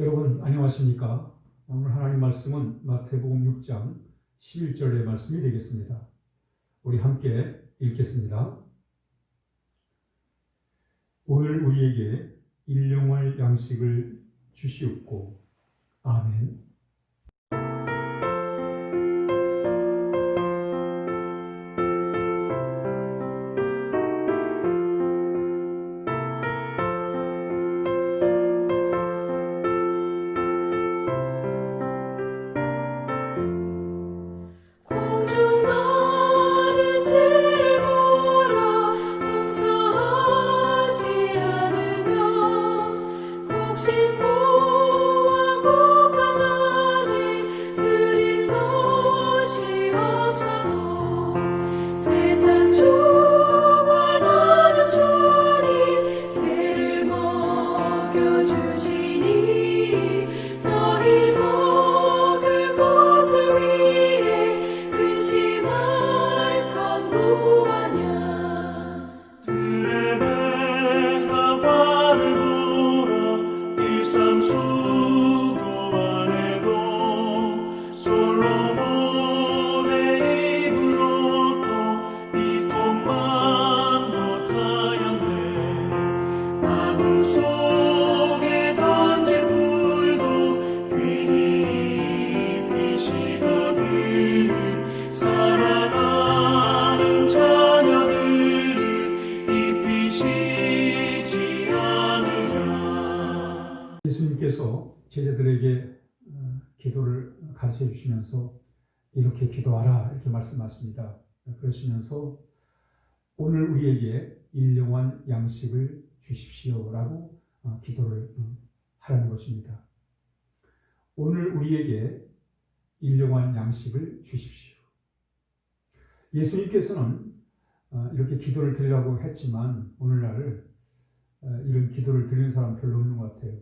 여러분 안녕하십니까? 오늘 하나님 말씀은 마태복음 6장 11절의 말씀이 되겠습니다. 우리 함께 읽겠습니다. 오늘 우리에게 일용할 양식을 주시옵고 아멘. 말씀하십니다. 그러시면서 오늘 우리에게 일용한 양식을 주십시오라고 어, 기도를 어, 하라는 것입니다. 오늘 우리에게 일용한 양식을 주십시오. 예수님께서는 어, 이렇게 기도를 드리라고 했지만 오늘날 어, 이런 기도를 드리는 사람 별로 없는 것 같아요.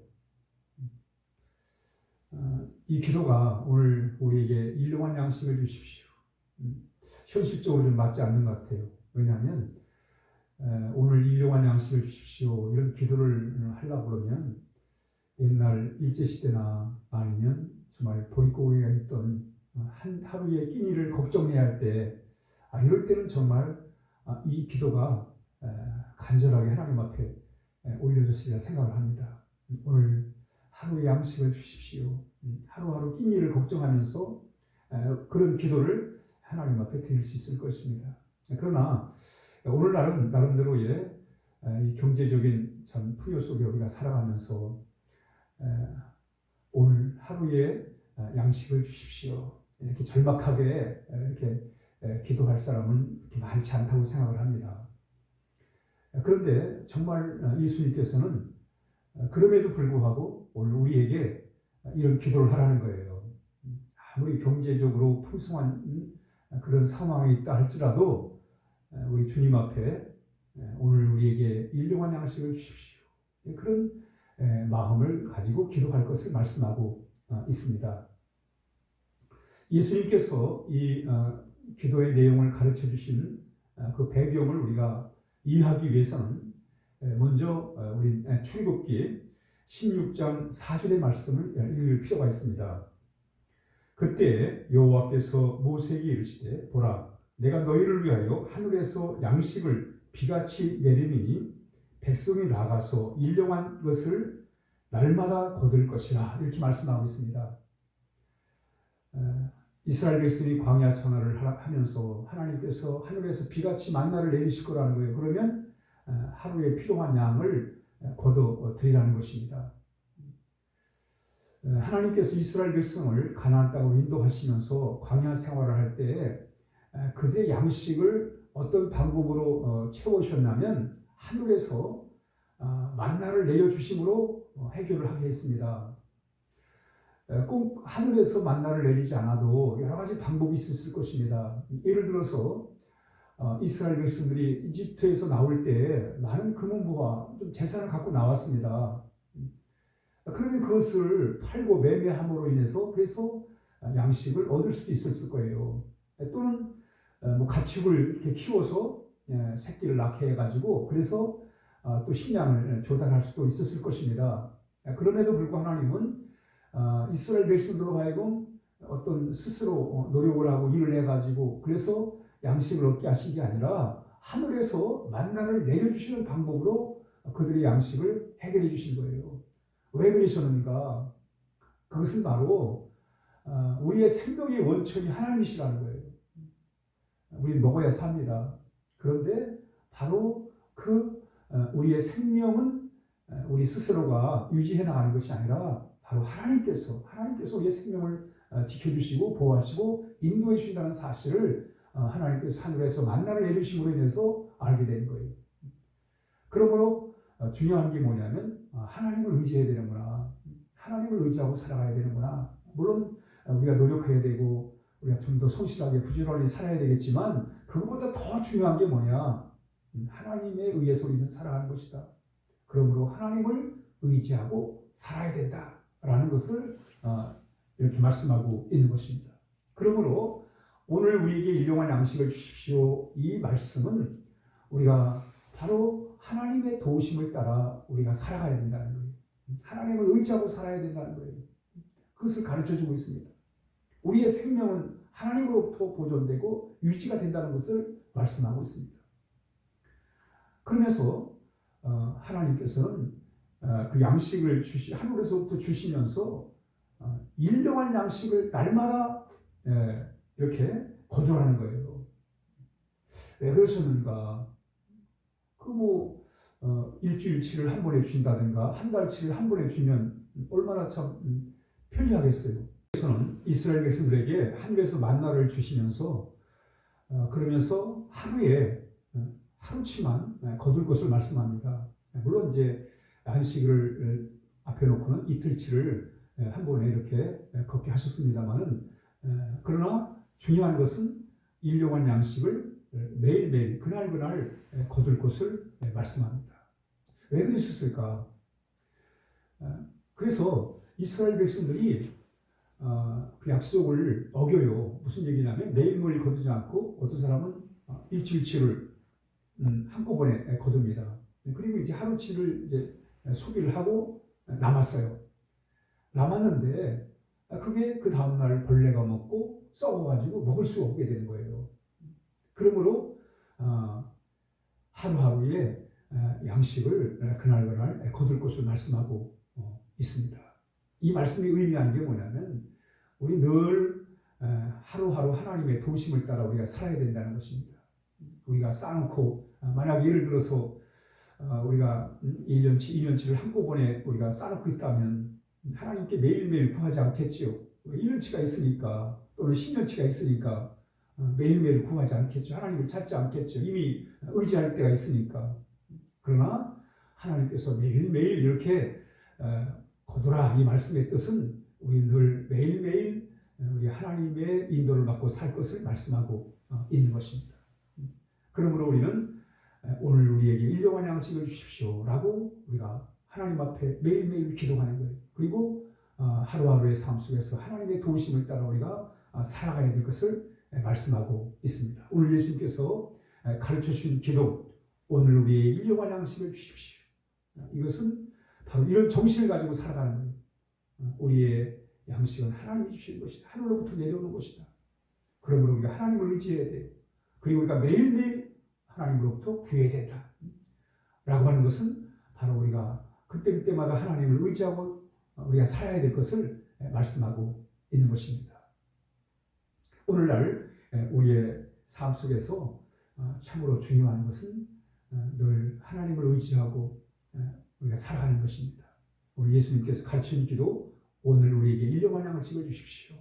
어, 이 기도가 오늘 우리에게 일용한 양식을 주십시오. 음, 현실적으로 좀 맞지 않는 것 같아요. 왜냐하면 에, 오늘 일용한 양식을 주십시오. 이런 기도를 하려고 그러면 옛날 일제시대나 아니면 정말 보릿고개가 있던 어, 한 하루의 끼니를 걱정해야 할 때, 아, 이럴 때는 정말 아, 이 기도가 에, 간절하게 하나님 앞에 에, 올려졌으리라 생각을 합니다. 오늘 하루의 양식을 주십시오. 음, 하루하루 끼니를 걱정하면서 에, 그런 기도를 하나님 앞에 드릴 수 있을 것입니다. 그러나 오늘날은 나름대로의 경제적인 참 풍요 속에 우리가 살아가면서 에, 오늘 하루에 에, 양식을 주십시오. 이렇게 절박하게 에, 이렇게 에, 기도할 사람은 많지 않다고 생각을 합니다. 그런데 정말 어, 예수님께서는 어, 그럼에도 불구하고 오늘 우리에게 이런 기도를 하라는 거예요. 아무리 경제적으로 풍성한 음, 그런 상황이 있다 할지라도 에, 우리 주님 앞에 에, 오늘 우리에게 일용한 양식을 주십시오. 그런 에, 마음을 가지고 기도할 것을 말씀하고 어, 있습니다. 예수님께서 이 어, 기도의 내용을 가르쳐 주신 어, 그 배경을 우리가 이해하기 위해서는 에, 먼저 어, 우리 에, 출애굽기 16장 4절의 말씀을 읽을 필요가 있습니다. 그때 여호와께서 모세에게 이르시되 보라 내가 너희를 위하여 하늘에서 양식을 비같이 내리니 백성이 나가서 일용한 것을 날마다 거둘 것이라 이렇게 말씀하고 있습니다. 에, 이스라엘 백성이 광야 생활을 하- 하면서 하나님께서 하늘에서 비같이 만나를 내리실 거라는 거예요. 그러면 에, 하루에 필요한 양을 거둬 드리라는 것입니다. 에, 하나님께서 이스라엘 백성을 가나안 땅으로 인도하시면서 광야 생활을 할 때에 에, 그들의 양식을 어떤 방법으로 어, 채우셨냐면 하늘에서 아, 만나를 내려 주심으로 어, 해결을 하게 했습니다. 에, 꼭 하늘에서 만나를 내리지 않아도 여러 가지 방법이 있었을 것입니다. 예를 들어서 어, 이스라엘 백성들이 이집트에서 나올 때 많은 금은보화 좀 재산을 갖고 나왔습니다. 그러면 그것을 팔고 매매함으로 인해서 그래서 양식을 얻을 수도 있었을 거예요. 또는 어, 뭐 가축을 이렇게 키워서 예, 새끼를 낳게 해가지고 그래서 어, 또 식량을 조달할 수도 있었을 것입니다. 그럼에도 불구하고 하나님은 아, 이스라엘 백성들로 하여금 어떤 스스로 어, 노력을 하고 일을 해가지고 그래서 양식을 얻게 하신 게 아니라 하늘에서 만나를 내려주시는 방법으로 그들의 양식을 해결해 주신 거예요. 왜 그러셨는가? 그것은 바로 아, 우리의 생명의 원천이 하나님이시라는 거예요. 우리는 먹어야 삽니다. 그런데 바로 그 어, 우리의 생명은 어, 우리 스스로가 유지해 나가는 것이 아니라 바로 하나님께서 하나님께서 우리의 생명을 어, 지켜주시고 보호하시고 인도해 주신다는 사실을 어, 하나님께서 하늘에서 만나를 내리심으로 인해서 알게 되는 거예요. 그러므로 어, 중요한 게 뭐냐면 어, 하나님을 의지해야 되는구나. 하나님을 의지하고 살아가야 되는구나. 물론 어, 우리가 노력해야 되고 우리가 좀 더 성실하게 부지런히 살아야 되겠지만 그것보다 더 중요한 게 뭐냐? 음, 하나님에 의해서 우리는 살아가는 것이다. 그러므로 하나님을 의지하고 살아야 된다라는 것을 어, 이렇게 말씀하고 있는 것입니다. 그러므로 오늘 우리에게 일용할 양식을 주십시오. 이 말씀은 우리가 바로 하나님의 도우심을 따라 우리가 살아가야 된다는 거예요. 하나님을 의지하고 살아야 된다는 거예요. 그것을 가르쳐 주고 있습니다. 우리의 생명은 하나님으로부터 보존되고 유지가 된다는 것을 말씀하고 있습니다. 그러면서 어, 하나님께서는 어, 그 양식을 주시 하늘에서부터 주시면서 어, 일용할 양식을 날마다 예, 이렇게 거두라는 거예요. 왜 그러셨는가? 그뭐 어, 일주일치를 한 번에 주신다든가 한 달치를 한 번에 주면 얼마나 참 음, 편리하겠어요. 그래서는 이스라엘 백성들에게 하늘에서 만나를 주시면서 어, 그러면서 하루에 어, 하루치만 어, 거둘 것을 말씀합니다. 물론 이제 안식을 어, 앞에 놓고는 이틀치를 어, 한 번에 이렇게 어, 걷게 하셨습니다만은 어, 그러나 중요한 것은 일용할 양식을 어, 매일매일 그날 그날 어, 거둘 것을 어, 말씀합니다. 왜 그러셨을까? 어, 그래서 이스라엘 백성들이 어, 그 약속을 어겨요. 무슨 얘기냐면 매일매일 거두지 않고 어떤 사람은 어, 일주일치를 음, 한꺼번에 거둡니다. 그리고 이제 하루치를 이제 소비를 하고 남았어요. 남았는데 그게 그 다음날 벌레가 먹고 썩어가지고 먹을 수 없게 되는 거예요. 그러므로 어, 하루하루의 어, 양식을 그날 그날 거둘 것을 말씀하고 어, 있습니다. 이 말씀이 의미하는 게 뭐냐면 우리 늘 어, 하루하루 하나님의 도심을 따라 우리가 살아야 된다는 것입니다. 우리가 쌓아놓고 어, 만약 예를 들어서 어, 우리가 1년치, 2년치를 한꺼번에 우리가 쌓아놓고 있다면 하나님께 매일매일 구하지 않겠지요. 1년치가 있으니까 또는 10년치가 있으니까 어, 매일매일 구하지 않겠죠. 하나님을 찾지 않겠죠. 이미 의지할 때가 있으니까. 그러나 하나님께서 매일매일 이렇게 어, 거두라 이 말씀의 뜻은 우리 늘 매일매일 우리 하나님의 인도를 받고 살 것을 말씀하고 어, 있는 것입니다. 그러므로 우리는 오늘 우리에게 일용할 양식을 주십시오라고 우리가 하나님 앞에 매일매일 기도하는 거예요. 그리고 어, 하루하루의 삶 속에서 하나님의 도우심을 따라 우리가 어, 살아가야 될 것을 말씀하고 있습니다. 오늘 예수님께서 가르쳐 주신 기도, 오늘 우리의 일용할 양식을 주십시오. 이것은 바로 이런 정신을 가지고 살아가는 거예요. 우리의 양식은 하나님이 주시는 것이다. 하늘로부터 내려오는 것이다. 그러므로 우리가 하나님을 의지해야 돼요. 그리고 우리가 매일매일 하나님으로부터 구해야 된다. 라고 하는 것은 바로 우리가 그때그때마다 하나님을 의지하고 우리가 살아야 될 것을 말씀하고 있는 것입니다. 오늘날 우리의 삶 속에서 참으로 중요한 것은 늘 하나님을 의지하고 우리가 살아가는 것입니다. 우리 예수님께서 가르치는 기도 오늘 우리에게 일용할 양을 찍어 주십시오.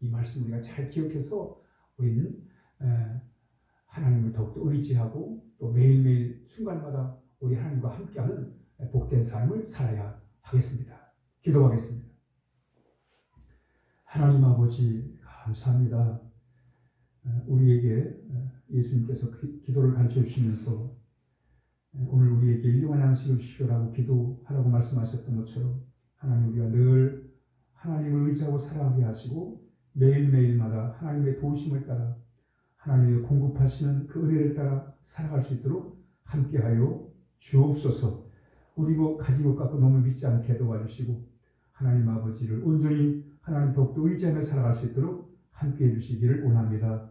이 말씀 우리가 잘 기억해서 우리는 하나님을 더욱더 의지하고 또 매일매일 순간마다 우리 하나님과 함께하는 복된 삶을 살아야 하겠습니다. 기도하겠습니다. 하나님 아버지 감사합니다. 우리에게 예수님께서 기도를 가르쳐 주시면서 오늘 우리에게 일용한 양식을 주시오라고 기도하라고 말씀하셨던 것처럼 하나님 우리가 늘 하나님을 의지하고 살아가게 하시고 매일매일마다 하나님의 도우심을 따라 하나님의 공급하시는 그 은혜를 따라 살아갈 수 있도록 함께하여 주옵소서 우리고 가지고 깎고 너무 믿지 않게 도와주시고 하나님 아버지를 온전히 하나님 덕도 의지하며 살아갈 수 있도록 함께해 주시기를 원합니다.